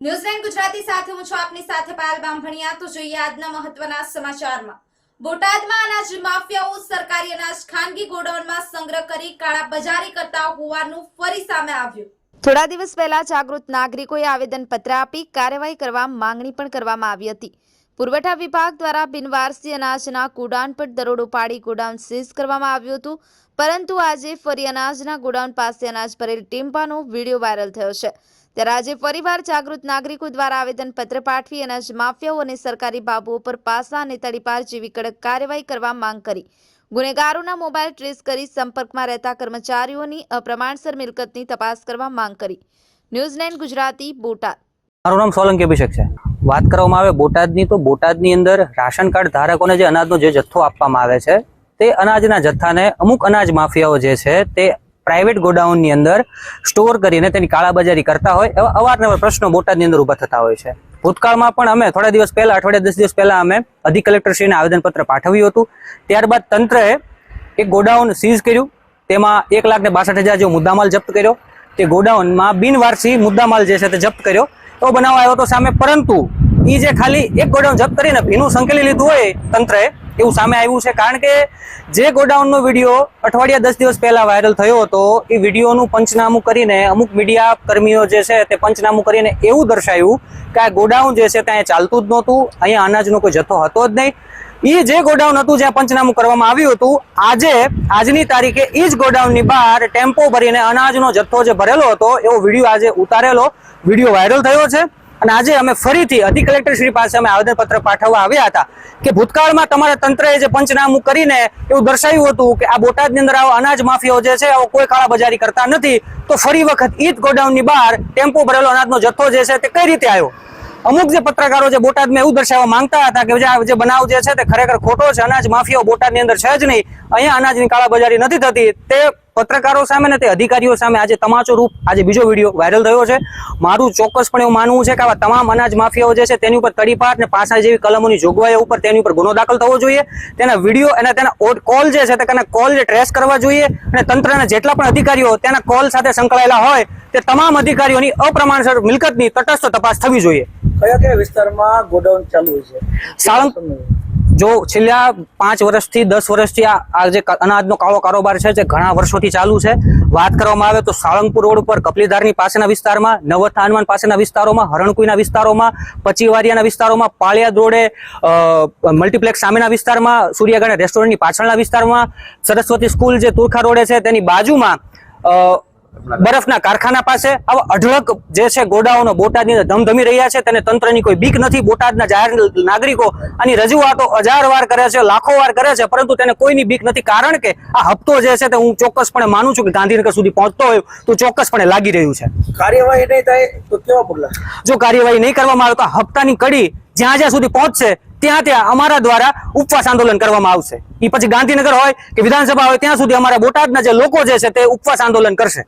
ન્યૂઝલેન્ડ ગુજરાતી સાથે હું છું આપની સાથે પાયલ બામભણિયા તો જોઈએ આજના મહત્વના સમાચારમાં. બોટાદમાં અનાજ માફિયાઓ સરકારી અનાજ ખાનગી ગોડાઉનમાં સંગ્રહ કરી કાળા બજારી કરતા હોવાનું ફરી સામે આવ્યું. થોડા દિવસ પહેલા જાગૃત નાગરિકોએ આવેદનપત્ર આપી કાર્યવાહી કરવા માંગણી પણ કરવામાં આવી હતી. પુરવઠા વિભાગ દ્વારા બિનવારસી અનાજના ગોડાઉન પર દરોડો પાડી ગોડાઉન સીઝ કરવામાં આવ્યું હતું. પરંતુ આજે ફરી અનાજના ગોડાઉન પાસે અનાજ ભરેલ ટીમ્પાનો વીડિયો વાયરલ થયો છે. ત્યારે આજે ફરીવાર જાગૃત નાગરિકો દ્વારા આવેદનપત્ર પાઠવી અનાજ માફિયાઓ અને સરકારી બાબુઓ પર પાસા અને તડીપાર જેવી કડક કાર્યવાહી કરવા માંગ કરી. ગુનેગારોના મોબાઈલ ટ્રેસ કરી સંપર્કમાં રહેતા કર્મચારીઓની અપ્રમાણસર મિલકતની તપાસ કરવા માંગ કરી. ન્યૂઝલેન્ડ ગુજરાતી બોટાદ. મારું નામ સોલંકી અભિષેક છે. વાત કરવામાં આવે બોટાદની, તો બોટાદની અંદર રાશન કાર્ડ ધારકોને જે અનાજનો જે જથ્થો આપવામાં આવે છે, તે અનાજના જથ્થાને અમુક અનાજ માફિયાઓ જે છે, તે પ્રાઇવેટ ગોડાઉનની અંદર સ્ટોર કરીને તેની કાળાબજારી કરતા હોય એવા અવારનવાર પ્રશ્નો બોટાદની અંદર ઊભા થતા હોય છે. ભૂતકાળમાં પણ અમે થોડા દિવસ પહેલા, અઠવાડિયા દસ દિવસ પહેલા અમે અધિક કલેક્ટરશ્રીને આવેદનપત્ર પાઠવ્યું હતું. ત્યારબાદ તંત્રએ એક ગોડાઉન સીઝ કર્યું. તેમાં એક લાખ ને બાસઠ હજાર જેવો મુદ્દામાલ જપ્ત કર્યો. તે ગોડાઉનમાં બિનવારસી મુદ્દામાલ જે છે તે જપ્ત કર્યો. એવો બનાવ આવ્યો હતો સામે. પરંતુ એ જે ખાલી એક ગોડાઉન જપ્ત કરીને ભીનું સંકેલી લીધું હોય તંત્રએ એવું સામે આવ્યું છે. કારણ કે જે ગોડાઉનનો વીડિયો અઠવાડિયા દસ દિવસ પહેલા વાયરલ થયો હતો, એ વિડીયોનું પંચનામું કરીને અમુક મીડિયા કર્મીઓ જે છે તે પંચનામું કરીને એવું દર્શાવ્યું કે આ ગોડાઉન જે છે ત્યાં ચાલતું જ નહોતું, અહીંયા અનાજનો કોઈ જથ્થો હતો જ નહીં. એ જે ગોડાઉન હતું જ્યાં પંચનામું કરવામાં આવ્યું હતું, આજે, આજની તારીખે એ જ ગોડાઉનની બહાર ટેમ્પો ભરીને અનાજનો જથ્થો જે ભરેલો હતો, એવો વીડિયો આજે ઉતારેલો. વીડિયો વાયરલ થયો છે. અને આજે અમે ફરીથી અધિક કલેક્ટર શ્રી પાસે અમે આવેદનપત્ર પાઠવવા આવ્યા હતા કે ભૂતકાળમાં તમારા તંત્રએ જે પંચનામું કરીને એવું દર્શાવ્યું હતું કે આ બોટાદની અંદર આવો અનાજ માફિયાઓ જે છે, આવો કોઈ કાળાબજારી કરતા નથી, તો ફરી વખત ઈદ ગોડાઉનની બહાર ટેમ્પો ભરેલો અનાજનો જથ્થો જે છે તે કઈ રીતે આવ્યો? અમુક જે પત્રકારો જે બોટાદમાં એવું દર્શાવવા માંગતા હતા કે જે બનાવ જે છે તે ખરેખર ખોટો છે, અનાજ માફિયાઓ બોટાદની અંદર છે જ નહીં. અહીંયા અનાજની કાળાબજારી નથી થતી. તે પત્રકારો સામે ને તે અધિકારીઓ સામે આજે તમાચો રૂપ, આજે બીજો વીડિયો વાયરલ થયો છે. મારું ચોક્કસપણે એવું માનવું છે કે આવા તમામ અનાજ માફિયાઓ જે છે તેની ઉપર તડીપાટ ને પાસા જેવી કલમોની જોગવાઈઓ ઉપર તેની ઉપર ગુનો દાખલ થવો જોઈએ. તેના વીડિયો અને તેના કોલ જે છે તેના કોલ ટ્રેસ કરવા જોઈએ અને તંત્રના જેટલા પણ અધિકારીઓ તેના કોલ સાથે સંકળાયેલા હોય તે તમામ અધિકારીઓની અપ્રમાણસર મિલકતની તટસ્થ તપાસ થવી જોઈએ. કયા કયા વિસ્તારમાં ગોડાઉન ચાલુ છે? સાળંગ જો છેલ્લા પાંચ વર્ષથી દસ વર્ષથી આ જે અનાજનો કાળો કારોબાર છે જે ઘણા વર્ષોથી ચાલુ છે વાત કરવામાં આવે તો સાળંગપુર રોડ ઉપર કપલીધારની પાસેના વિસ્તારમાં નવથા હનુમાન પાસેના વિસ્તારોમાં હરણકુઈના વિસ્તારોમાં પચીવારિયાના વિસ્તારોમાં પાળિયાદ રોડે મલ્ટીપ્લેક્સ સામેના વિસ્તારમાં સૂર્યગઢ રેસ્ટોરન્ટની પાછળના વિસ્તારમાં સરસ્વતી સ્કૂલ જે તુરખા રોડે છે તેની બાજુમાં બરફના કારખાના પાસે આવા અઢળક જે છે ગોડાઓનો બોટાદની અંદર ધમધમી રહ્યા છે. તેને તંત્રની કોઈ બીક નથી. બોટાદના જાહેર નાગરિકો આની રજૂઆતો હજાર વાર કરે છે લાખો વાર કરે છે પરંતુ તેને કોઈની બીક નથી. કારણ કે આ હપ્તો જે છે તે હું ચોક્કસપણે માનું છું કે ગાંધીનગર સુધી પહોંચતો હોય તો ચોક્કસપણે લાગી રહ્યું છે. કાર્યવાહી નહીં થાય તો કેવા પગલા? જો કાર્યવાહી નહીં કરવામાં આવે તો હપ્તાની કડી જ્યાં જ્યાં સુધી પહોંચશે ત્યાં ત્યાં અમારા દ્વારા ઉપવાસ આંદોલન કરવામાં આવશે. એ પછી ગાંધીનગર હોય કે વિધાનસભા હોય ત્યાં સુધી અમારા બોટાદના જે લોકો જે છે તે ઉપવાસ આંદોલન કરશે.